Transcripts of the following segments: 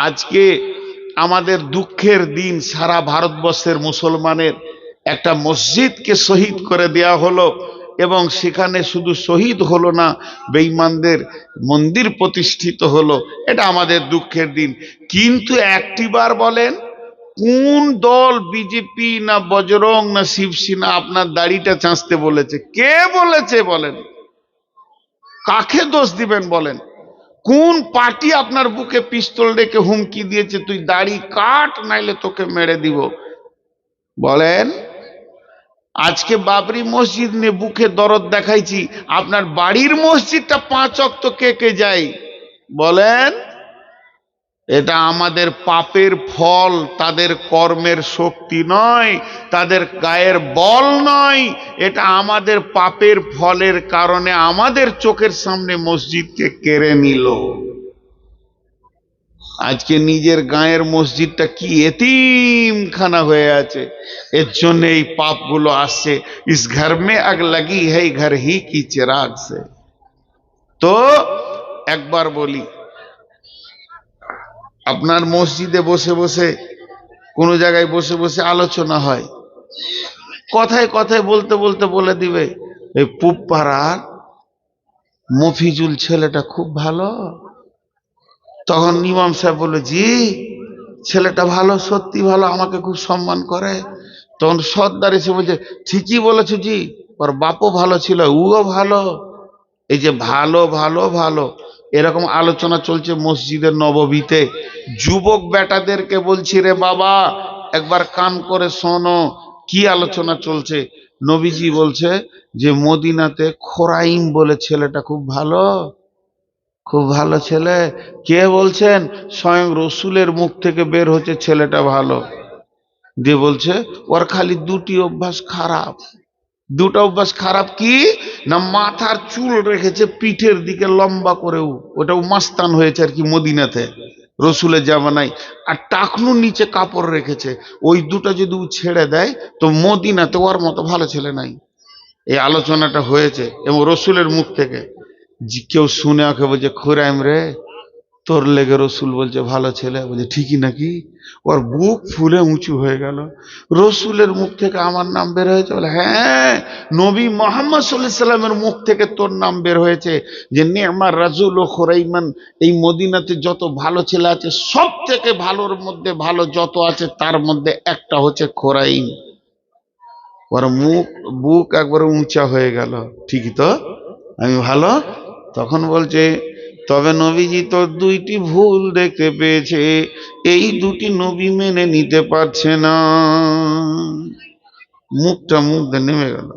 আজকে আমাদের দুঃখের দিন সারা ভারতবর্ষের মুসলমানের একটা মসজিদকে শহীদ করে দেয়া হলো এবং সেখানে শুধু শহীদ হলো না, বেঈমানদের মন্দির প্রতিষ্ঠিত হলো। এটা আমাদের দুঃখের দিন। কিন্তু একটিবার বলেন, কোন দল বিজেপি না বজরং না শিবসেনা আপনার দাড়িটা চাঁচতে বলেছে? কে বলেছে বলেন? কাকে দোষ দিবেন বলেন? কোন পার্টি আপনার বুকে পিস্তল রেখে হুমকি দিয়েছে? তুই দাড়ি কাট, নাইলে তোকে মেরে দিব। বলেন, আজকে বাবরি মসজিদ নিয়ে বুকে দরদ দেখাইছি। আপনার বাড়ির মসজিদটা পাঁচ অক্ত কে কে যাই বলেন এটা আমাদের পাপের ফল, তাদের কর্মের শক্তি নয়, তাদের গায়ের বল নয়। এটা আমাদের পাপের ফলের কারণে আমাদের চোখের সামনে মসজিদকে কেড়ে নিল। আজকে নিজের গায়ের মসজিদটা কি এতিমখানা হয়ে আছে। এর জন্য এই পাপগুলো আসছে। ইস ঘর মে আগ লাগি है ঘর হি কি চিরাগ সে। তো একবার বলি আপনার মসজিদে বসে বসে, কোনো জায়গায় বসে বসে আলোচনা হয়। কথায় কথায় বলতে বলতে বলে দিবে, এই পুব পাড়ার মফিজুল ছেলেটা খুব ভালো। তখন ইমাম সাহেব বলল জি, ছেলেটা ভালো, সত্যি ভালো, আমাকে খুব সম্মান করে। তখন সর্দার এসে বলছে, ঠিকই বলেছ জি, ওর বাপও ভালো ছিল উও ভালো। এই যে ভালো ভালো ভালো এরকম আলোচনা চলছে মসজিদের নববীতে যুবক বেটাদেরকে বলছি রে বাবা, একবার কান করে শোনো, কি আলোচনা চলছে? নবীজি বলছে যে, মদিনাতে খোরাইম বলে ছেলেটা খুব ভালো খুব ভালো ছেলে। কে বলছেন? স্বয়ং রসুলের মুখ থেকে বের হচ্ছে ছেলেটা ভালো। দিয়ে বলছে, ওর খালি দুটি অভ্যাস খারাপ। দুটো অভ্যাস খারাপ কি? না মাথার চুল রেখেছে পিঠের দিকে লম্বা করেও। ওটাও মাস্তান হয়েছে আর কি মদিনাতে রসুলের জামানায় আর টাকনুর নিচে কাপড় রেখেছে। ওই দুটো যদি ও ছেড়ে দেয়, তো মদিনাতে ওর মতো ভালো ছেলে নাই। এই আলোচনাটা হয়েছে এবং রসুলের মুখ থেকে। কেউ শুনে ওকে বলছে, খুরাইম রে তোর লেগে রসুল বলছে, ভালো ছেলে বলছে, ঠিকই নাকি? ওর বুক ফুলে উঁচু হয়ে গেল। রসুলের মুখ থেকে আমার নাম বের হয়েছে। বলে হ্যাঁ নবী মোহাম্মদ সাল্লাহ সাল্লামের মুখ থেকে তোর নাম বের হয়েছে যে আমার রাজুল ও খোরাইমান, এই মদিনাতে যত ভালো ছেলে আছে সব থেকে ভালোর মধ্যে ভালো যত আছে, তার মধ্যে একটা হচ্ছে খোরাইম। ওর মুখ, বুক একবার উঁচা হয়ে গেল। ঠিকই তো? আমি ভালো? তখন বলছে তবে নবীজি তো দুইটি ভুল দেখতে পেয়েছে। এই দুটি নবী মেনে নিতে পারছে না। মুখটা মুখ নেমে গেল।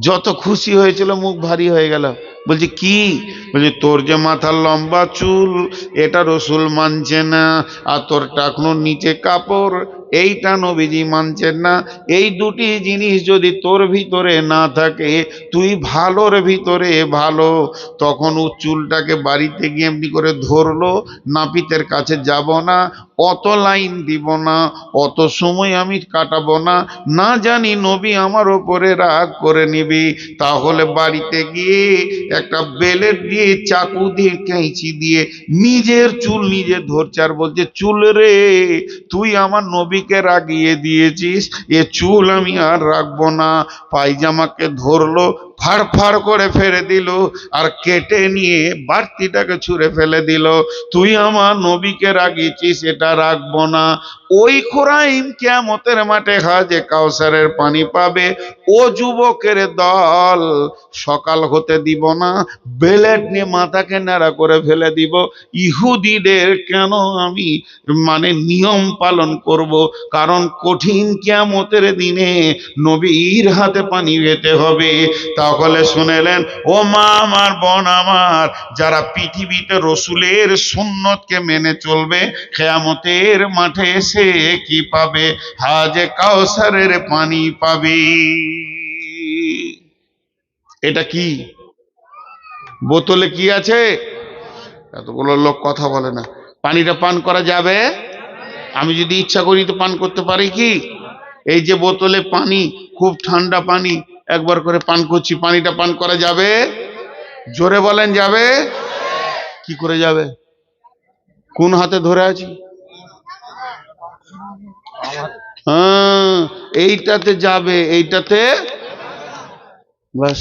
যত খুশি হয়েছিল, মুখ ভারী হয়ে গেল। বলছে, কি? বলছে, তোর যে মাথার লম্বা চুল, এটা রসুল মানছে না। আর তোর টাকনুর নিচে কাপড় এইটা নবীজি মানছেন না। এই দুটি জিনিস যদি তোর ভিতরে না থাকে, তুই ভালোর ভিতরে ভালো। তখন ও চুলটাকে বাড়িতে গিয়ে এমনি করে ধরলো, নাপিতের কাছে যাব না, অত লাইন দিব না, অত সময় আমি কাটাবো না। না জানি নবী আমার ওপরে রাগ করে নিবি। তাহলে বাড়িতে গিয়ে একটা বেলেট দিয়ে, চাকু দিয়ে, কেঁচি দিয়ে নিজের চুল নিজে ধরছে আর বলছে, চুল রে, তুই আমার নবীকে রাগিয়ে দিয়েছিস? এ চুল আমি আর রাখব না। পায়জামাকে ধরলো ফাড় ফাড় করে ফেলে দিল আর কেটে নিয়ে বাড়তিটাকে ছুঁড়ে ফেলে দিল। তুই আমার নবীকে রাগিয়েছিস, এটা রাখব না। ওই খোরাইম কেমতের মাঠে হাজে কাউসারের পানি পাবে। ও যুবকের দল সকাল হতে দিব না, বেলেট নিয়ে মাথাকে নাড়া করে ফেলে দিব। ইহুদিদের কেন আমি মানে নিয়ম পালন করব? কারণ কঠিন কিয়ামতের দিনে নবীর হাতে পানি পেতে হবে। তাহলে শুনেলেন, ও মা, আমার বোন আমার, যারা পৃথিবীতে রসুলের সুন্নতকে মেনে চলবে, কেয়ামতের মাঠে এসে কি পাবে? হাজে কাউসারের পানি পাবে। এটা কি? বোতলে কি আছে? এতগুলো লোক কথা বলে না। পানিটা পান করা যাবে? আমি যদি ইচ্ছা করি তো পান করতে পারি কি? এই যে বোতলে পানি, খুব ঠান্ডা পানি একবার করে পান করছি, পানিটা পান করা যাবে? জোরে বলেন, যাবে? কি করে যাবে? কোন হাতে ধরে আছি? হ্যাঁ এইটাতে যাবে, এইটাতে? বাস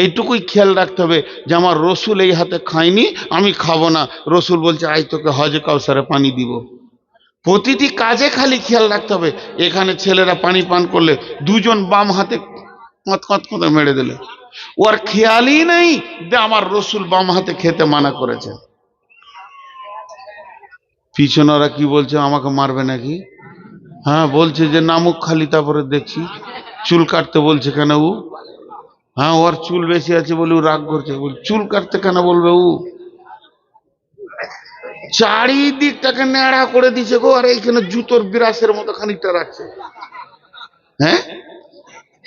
এইটুকুই খেয়াল রাখতে হবে যে আমার রসুল এই হাতে খায়নি, আমি খাব না। রসুল বলছে আই তোকে হজ কাউসারে পানি দিব। প্রতিটি কাজে খালি খেয়াল রাখতে হবে। এখানে ছেলেরা পানি পান করলে দুজন বাম হাতে কত কত মেরে দিলে। ওর খেয়ালই নেই যে আমার রসুল বাম হাতে খেতে মানা করেছে। পিছনে ওরা কি বলছে, আমাকে মারবে নাকি? হ্যাঁ বলছে যে নামুক খালি, তারপরে দেখছি। চুল কাটতে বলছে কেন ও? হ্যাঁ ওর চুল বেশি আছে বলে ও রাগ করছে। চুল কাটতে কেন বলবে ও? চারিদিকটাকে ন্যাড়া করে দিছে গো, আর এইখানে জুতোর বিরাসের মতো খানিকটা রাখছে। হ্যাঁ?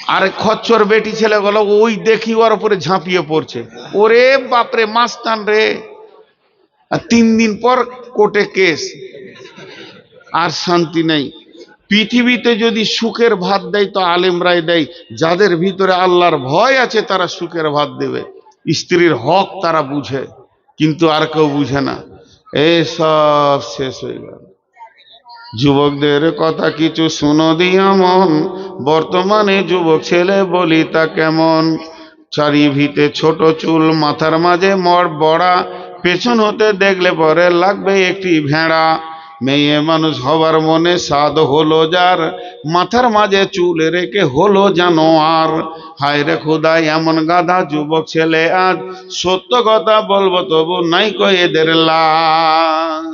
আরে খচ্চর বেটি ছেলে গুলো ওই দেখি ওর উপরে ঝাঁপিয়ে পড়ছে। ওরে বাপরে, মাস্তান রে। তিন দিন পর কোর্টে কেস। আর শান্তি নেই। পৃথিবীতে যদি সুখের ভাত দেয়, তো আলেমরাই দেয়। যাদের ভিতরে আল্লাহর ভয় আছে, তারা সুখের ভাত দেবে। স্ত্রীর হক তারা বুঝে, কিন্তু আর কেউ বুঝে না। এই সব শেষ হয়ে গেল। যুবকদের কথা কিছু শুনো দিয়া মন। বর্তমানে যুবক ছেলে বলি তা কেমন? চারি ভিতে ছোট চুল, মাথার মাঝে মর বড়া, পেছন হতে দেখলে পরে লাগবে একটি ভেড়া। মেয়ে মানুষ হবার মনে স্বাদ হলো যার, মাথার মাঝে চুল রেখে হলো জানো আর হায় রে খোদাই, এমন গাধা যুবক ছেলে আজ, সত্য কথা বলব তবু নাই কই এদের লাজ।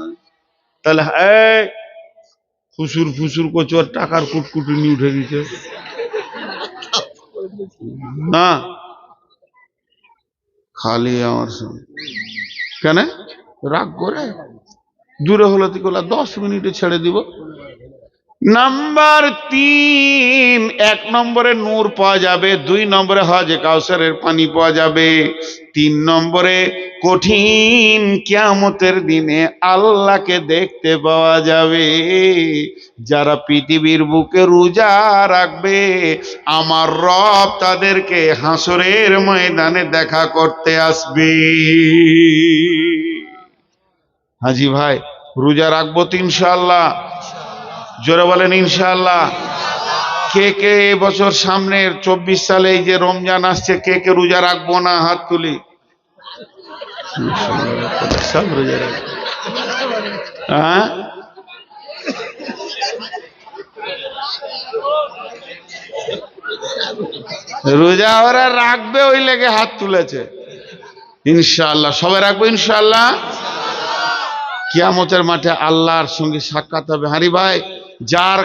তাহলে, এই ফুসুর ফুসুর করছে, ওর টাকার কুটকুটুনি উঠে গেছে। না। খালি আমার সঙ্গে। কেন? রাগ করে? দূরে হলো তিকলা দশ মিনিটে ছেড়ে দিব। নাম্বার তিন, এক নম্বরে নূর পাওয়া যাবে, দুই নম্বরে হজে কাউসারের পানি পাওয়া যাবে। তিন নম্বরে, কঠিন কিয়ামতের দিনে আল্লাহকে দেখতে পাওয়া যাবে। যারা পৃথিবীর বুকে রোজা রাখবে, আমার রব তাদেরকে হাসরের ময়দানে দেখা করতে আসবে। হাজি ভাই, রোজা রাখব তো ইনশাল্লাহ জোরে বলেন ইনশাল্লাহ কে কে বছর সামনের চব্বিশ সালে এই যে রমজান আসছে, কে কে রোজা রাখব না হাত তুলি? হ্যাঁ? রোজা ওরা রাখবে, ওই লেগে হাত তুলেছে। ইনশাআল্লাহ। সবাই রাখব ইনশাআল্লাহ? কিয়ামতের মাঠে আল্লাহর সঙ্গে সাক্ষাৎ হবে। হারি ভাই, যার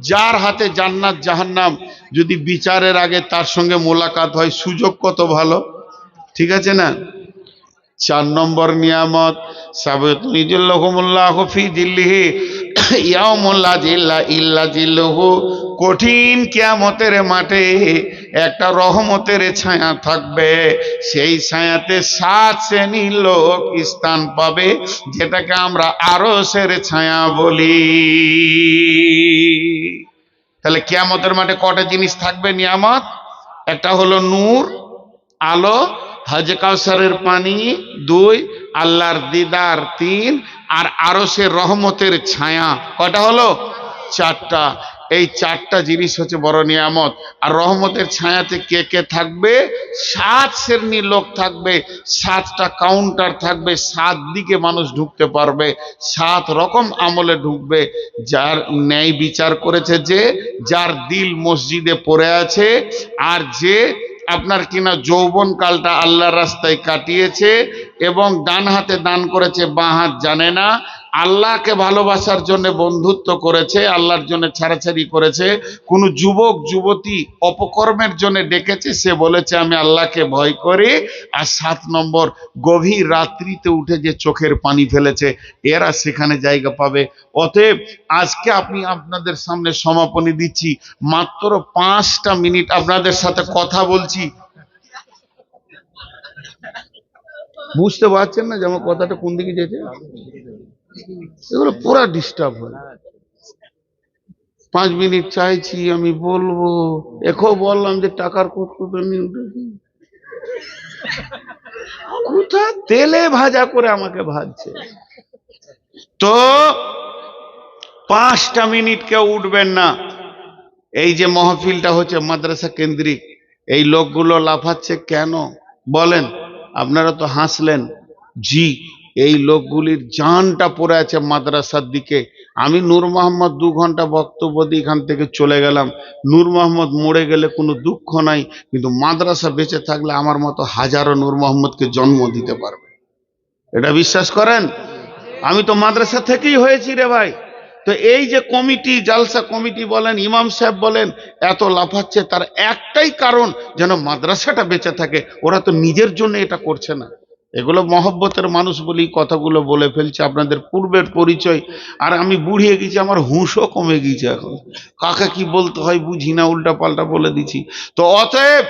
যার হাতে জান্নাত জাহান্নাম, যদি বিচারের আগে তার সঙ্গে মোলাকাত হয়, সুযোগ কত ভালো? ঠিক আছে না? চার নম্বর নিয়ামত জিল্লা কঠিন কিয়ামতের মাঠে একটা রহমতের ছায়া থাকবে। সেই ছায়াতে সাত শ্রেণির লোক স্থান পাবে, যেটাকে আমরা আরও সের ছায়া বলি। তাহলে কিয়ামতের মাঠে কটা জিনিস থাকবে নিয়ামত? একটা হলো নূর আলো, হজ কাউসারের পানি, দুই, আল্লাহর দিদার, তিন, আর আরও সে রহমতের ছায়া। কটা হলো? চারটা। এই চারটা জিনিস হচ্ছে বড় নিয়ামত। আর রহমতের ছায়াতে কে কে থাকবে? সাত শ্রেণির লোক থাকবে, সাতটা কাউন্টার থাকবে, সাত দিকে মানুষ ঢুকতে পারবে, সাত রকম আমলে ঢুকবে। যার ন্যায় বিচার করেছে যে, যার দিল মসজিদে পড়ে আছে, আর যে আপনার কিনা যৌবন কালটা আল্লাহর রাস্তায় কাটিয়েছে এবং ডান হাতে দান করেছে, বাঁ হাত জানে না। আল্লাহকে ভালোবাসার জন্য বন্ধুত্ব করেছে, আল্লাহর জন্য ছাড়াছাড়ি করেছে, কোন যুবক, যুবতী অপকর্মের জন্য ডেকেছে, সে বলেছে, আমি আল্লাহকে ভয় করি। আর সাত নম্বর, গভীর রাত্রিতে উঠে যে চোখের পানি ফেলেছে, এরা সেখানে জায়গা পাবে। অতএব আজকে আপনি আপনাদের সামনে সমাপনী দিচ্ছি। মাত্র পাঁচটা মিনিট আপনাদের সাথে কথা বলছি। বুঝতে পারছেন না যে আমার কথাটা কোন দিকে যেতে? এগুলো পুরা ডিস্টার্ব হয়। পাঁচ মিনিট চাইছি, আমি বলব এখো বললাম যে টাকার কোথা তেলে ভাজা করে আমাকে ভাজছে? তো পাঁচটা মিনিট কেউ উঠবেন না। এই যে মহফিলটা হচ্ছে মাদ্রাসা কেন্দ্রিক, এই লোকগুলো লাফাচ্ছে কেন? বলেন, আপনারা তো হাসলেন। জি এই লোকগুলির জানটা পড়ে আছে মাদ্রাসার দিকে। আমি নূর মোহাম্মদ দু ঘণ্টা বক্তব্য দিয়ে এখান থেকে চলে গেলাম। নূর মোহাম্মদ মরে গেলে কোনো দুঃখ নাই, কিন্তু মাদ্রাসা বেঁচে থাকলে আমার মতো হাজারো নূর মোহাম্মদকে জন্ম দিতে পারবে। এটা বিশ্বাস করেন? আমি তো মাদ্রাসা থেকেই হয়েছি রে ভাই। তো এই যে কমিটি, জালসা কমিটি বলেন, ইমাম সাহেব বলেন, এত লাফাচ্ছে, তার একটাই কারণ যেন মাদ্রাসাটা বেঁচে থাকে। ওরা তো নিজের জন্য এটা করছে না। এগুলো মহব্বতের মানুষ বলি কথাগুলো বলে ফেলছে, আপনাদের পূর্বের পরিচয়। আর আমি বুড়িয়ে গেছি, আমার হুঁশও কমে গিয়েছে এখন। কাকে কি বলতে হয় বুঝি না উল্টা পাল্টা বলে দিছি। তো অতএব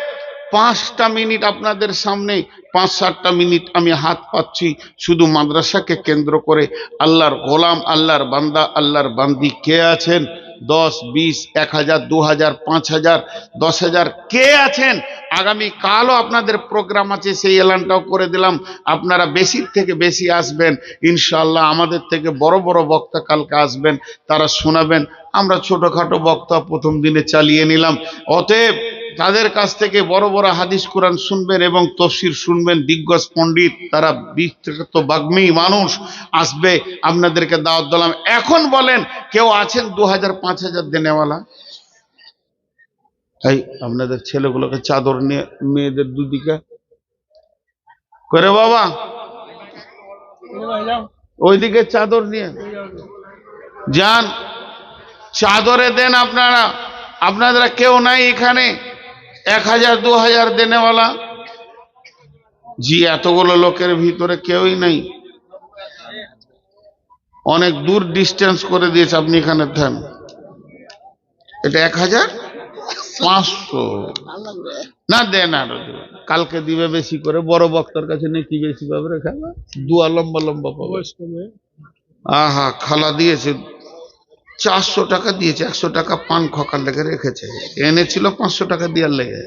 পাঁচটা মিনিট আপনাদের সামনে, পাঁচ সাতটা মিনিট আমি হাত পাচ্ছি শুধু মাদ্রাসাকে কেন্দ্র করে। আল্লাহর গোলাম, আল্লাহর বান্দা, আল্লাহর বান্দি কে আছেন? দশ, বিশ, এক হাজার, দু হাজার, পাঁচ হাজার, দশ হাজার কে আছেন? আগামী কালও আপনাদের প্রোগ্রাম আছে, সেই এলানটাও করে দিলাম। আপনারা বেশির থেকে বেশি আসবেন। ইনশাল্লাহ আমাদের থেকে বড় বড় বক্তা কালকে আসবেন, তারা শোনাবেন। আমরা ছোটখাটো বক্তা প্রথম দিনে চালিয়ে নিলাম। অতএব তাদের কাছ থেকে বড় বড় হাদিস কোরআন শুনবেন এবং তফসির শুনবেন, দিগ্গজ পণ্ডিত, তারা বিখ্যাত বাগ্মী মানুষ আসবে, আপনাদেরকে দাওয়াত দিলাম। এখন বলেন, কেউ আছেন দু হাজার পাঁচ হাজার দেনেওয়ালা? তাই আপনাদের ছেলেগুলোকে চাদর নিয়ে, মেয়েদের দুদিকে। করে বাবা, ওইদিকে চাদর নিয়ে। যান, চাদরে দেন আপনারা। আপনারা কেউ নাই এখানে। এক হাজার দু হাজার দেনেওয়ালা। জি এতগুলো লোকের ভিতরে কেউই নেই। অনেক দূর ডিস্টেন্স করে দিয়েছে আপনি এখানে থান। এটা এক হাজার? পাঁচশো। না দেন আরও কালকে দিবে বেশি করে বড় বক্তার কাছে নেই কি বেশি পাবে রে খালা? দুয়া লম্বা লম্বা পাবে। আহা খালা দিয়েছে চারশো টাকা দিয়েছে, একশো টাকা পান খকার লেগে রেখেছে। এনেছিল পাঁচশো টাকা দেওয়ার লেগে।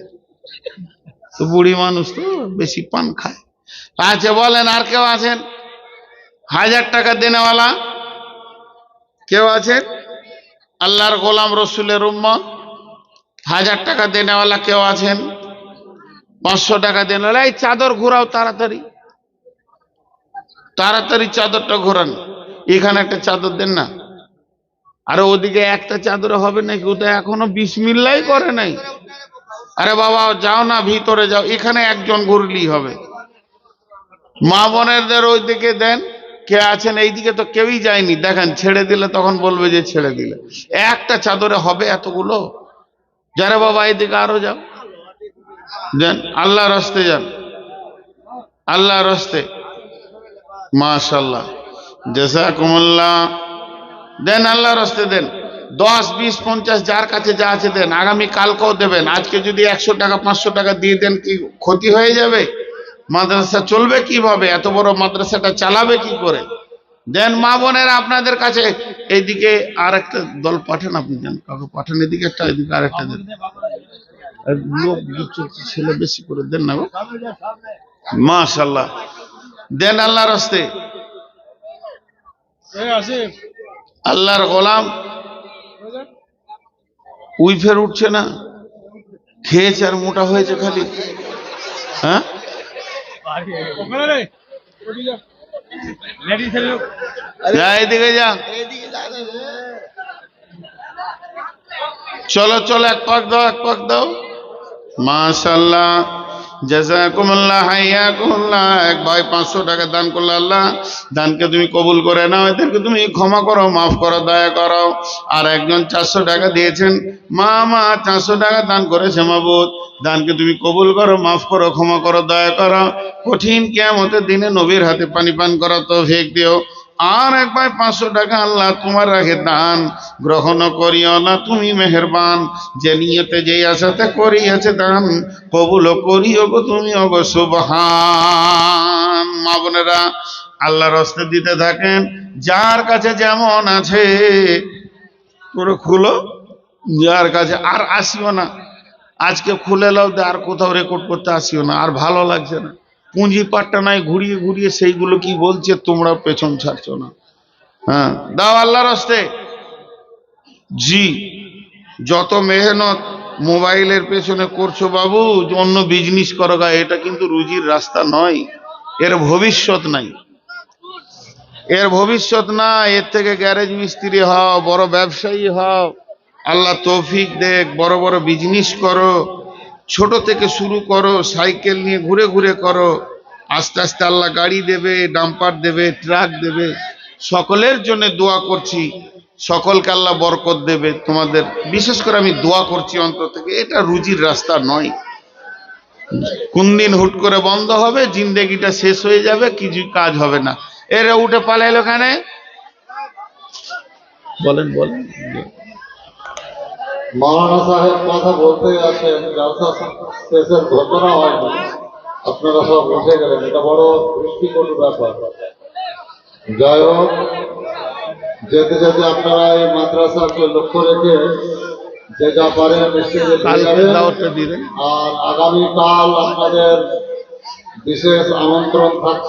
তো বুড়ি মানুষ তো বেশি পান খায়। আচ্ছা বলেন, আর কেউ আছেন? হাজার টাকা দেনেওয়ালা? কেউ আছেন? আল্লাহর গোলাম রসুলের উম্মত? হাজার টাকা দেনেওয়ালা কেউ আছেন? পাঁচশো টাকা দেনেওয়ালা? এই চাদর ঘোরাও তাড়াতাড়ি। তাড়াতাড়ি চাদরটা ঘোরান। এখানে একটা চাদর দেন না। আরে ওদিকে একটা চাদরে হবে নাকি? ওটা এখনও বিসমিল্লাই করে নাই। আরে বাবা, যাও না, ভিতরে যাও। এখানে একজন ঘুরলেই হবে। মা বোনেরদের ওইদিকে দেন, কে আছেন? এইদিকে তো কেউই যায়নি। দেখেন, ছেড়ে দিলে তখন বলবে যে ছেড়ে দিলে। একটা চাদরে হবে এতগুলো? যারে বাবা, এইদিকে আরও যাও। যান আল্লাহ রস্তে যান। আল্লাহ রস্তে মাশাল্লাহ জেসাকুমুল্লাহ দেন আল্লাহ রস্তে দেন। দশ, বিশ, পঞ্চাশ, যার কাছে যা আছে দেন। আগামী কালকেও দেবেন। আজকে যদি একশো টাকা, পাঁচশো টাকা দিয়ে দেন, কি ক্ষতি হয়ে যাবে? মাদ্রাসা চলবে কীভাবে? এত বড় মাদ্রাসাটা চালাবে কি করে? দেন মা বোনেরা আপনাদের কাছে এইদিকে আর একটা দল পাঠান আপনি দেন। কাউকে পাঠান এদিকে একটা, এদিকে আর একটা দেন লোক ছেলে বেশি করে দেন না মাশাল্লাহ দেন আল্লাহর হস্তে আল্লাহর গোলাম। উইফের উঠছে না। খেয়েছে আর মোটা হয়েছে খালি। হ্যাঁ? এদিকে চলো চলো, এক পাক দাও, এক পাক দাও। মাশাল্লাহ। জাজাকুমুল্লাহ হাইয়াকুমুল্লাহ এক ভাই পাঁচশো টাকা দান করল, আল্লাহ, দানকে তুমি কবুল করে নাও, এদেরকে তুমি ক্ষমা করো, মাফ করো, দয়া করো। আর একজন চারশো টাকা দিয়েছেন, মা মা, চারশো টাকা দান করেছে মাবুদ। দানকে তুমি কবুল করো, মাফ করো, ক্ষমা করো, দয়া করো। কঠিন কেমতের দিনে নবীর হাতে পানি পান করা তো ভেক দিও। আর এক ভাই পাঁচশো টাকা আল্লাহ তোমার রাখে দান। গ্রহণ করিও না, তুমি মেহেরবান। যে নিয়তে যে আশাতে করিয়াছে দান কবুল করিও গো তুমি অগ সুবহান। মা বোনেরা, আল্লাহর রস্তে দিতে থাকেন, যার কাছে যেমন আছে, পুরো খুলো, যার কাছে আর আসিও না। আজকে খুলে লাও, আর কোথাও রেকর্ড করতে আসিও না, আর ভালো লাগছে না। পুঁজি পাট্টা নাই ঘুরিয়ে ঘুরিয়ে সেইগুলো কি বলছে তোমরা পেছন ছাড়ছো না। হ্যাঁ দাও আল্লাহর হস্তে। জি, যত মেহনত মোবাইলের পেছনে করছ বাবু, অন্য বিজনেস করো গা, এটা কিন্তু রুজির রাস্তা নয়, এর ভবিষ্যৎ নাই। এর ভবিষ্যৎ না, এর থেকে গ্যারেজ মিস্ত্রি হও, বড় ব্যবসায়ী হও, আল্লাহ তৌফিক দেখ, বড় বড় বিজনেস করো। ছোট থেকে শুরু করো, সাইকেল নিয়ে ঘুরে ঘুরে করো। আস্তে আস্তে আল্লাহ গাড়ি দেবে, ডাম্পার দেবে, ট্রাক দেবে। সকলের জন্য দোয়া করছি। সকলকে আল্লাহ বরকত দেবে। তোমাদের, বিশেষ করে আমি দোয়া করছি অন্তর থেকে, এটা রুজির রাস্তা নয়। কোন দিন হুট করে বন্ধ হবে, জিন্দেগিটা শেষ হয়ে যাবে, কিছু কাজ হবে না। এরা উঠে পালাইলো এখানে বলেন বলেন। মাওলানা সাহেব কথা বলতে আছেন জালসা শেষের ঘটনা হয়নি আপনারা সব উঠে গেলেন এটা বড় দৃষ্টিকটু ব্যাপার। যাই হোক যেতে যেতে আপনারা এই মাদ্রাসাকে লক্ষ্য রেখে যে যা পারেন দিলেন আর আগামীকাল আপনাদের বিশেষ আমন্ত্রণ থাকছে।